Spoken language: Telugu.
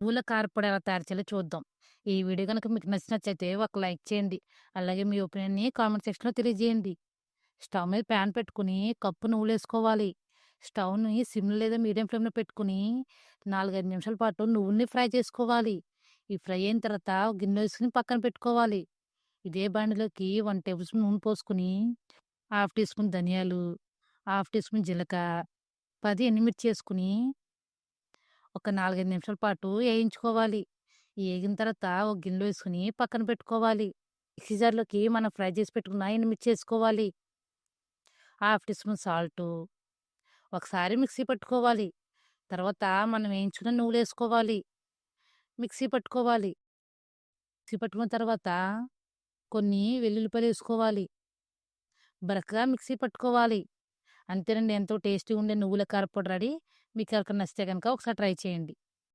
నువ్వుల కారప్పొడి ఎలా తయారు చేయాలో చూద్దాం. ఈ వీడియో కనుక మీకు నచ్చినట్లయితే ఒక లైక్ చేయండి. అలాగే మీ ఒపీనియన్‌ని కామెంట్ సెక్షన్‌లో తెలియజేయండి. స్టవ్ మీద ప్యాన్ పెట్టుకొని కప్పు నువ్వులు వేసుకోవాలి స్టవ్‌ని సిమ్ లేదా మీడియం ఫ్లేమ్‌లో పెట్టుకొని 4, 5 నిమిషాల పాటు నువ్వుల్ని ఫ్రై చేసుకోవాలి. ఈ ఫ్రై అయిన తర్వాత గిన్నె వేసుకుని పక్కన పెట్టుకోవాలి. ఇదే బండిలోకి వన్ టేబుల్ స్పూన్ నూనె పోసుకొని, హాఫ్ టీ స్పూన్ ధనియాలు, హాఫ్ టీ స్పూన్ జీలక పది ఎండుమిర్చి వేసుకుని ఒక 4, 5 నిమిషాల పాటు వేయించుకోవాలి వేగిన తర్వాత ఒక గిన్నెలో వేసుకుని పక్కన పెట్టుకోవాలి. మిక్సీ జార్‌లోకి మనం ఫ్రై చేసి పెట్టుకున్న ఎండుమిర్చి వేసుకోవాలి హాఫ్ టీ స్పూన్ సాల్టు. ఒకసారి మిక్సీ పట్టుకోవాలి. తర్వాత మనం వేయించుకున్న నువ్వులు వేసుకోవాలి మిక్సీ పట్టుకోవాలి. మిక్సీ పట్టుకున్న తర్వాత కొన్ని వెల్లుల్లిపాయలు వేసుకోవాలి బరకగా మిక్సీ పట్టుకోవాలి. అంతేనండి ఎంతో టేస్టీగా ఉండే నువ్వుల కారప్పొడి రెడీ. మీకు ఎవరికైనా నచ్చితే గనుక ఒకసారి ట్రై చేయండి.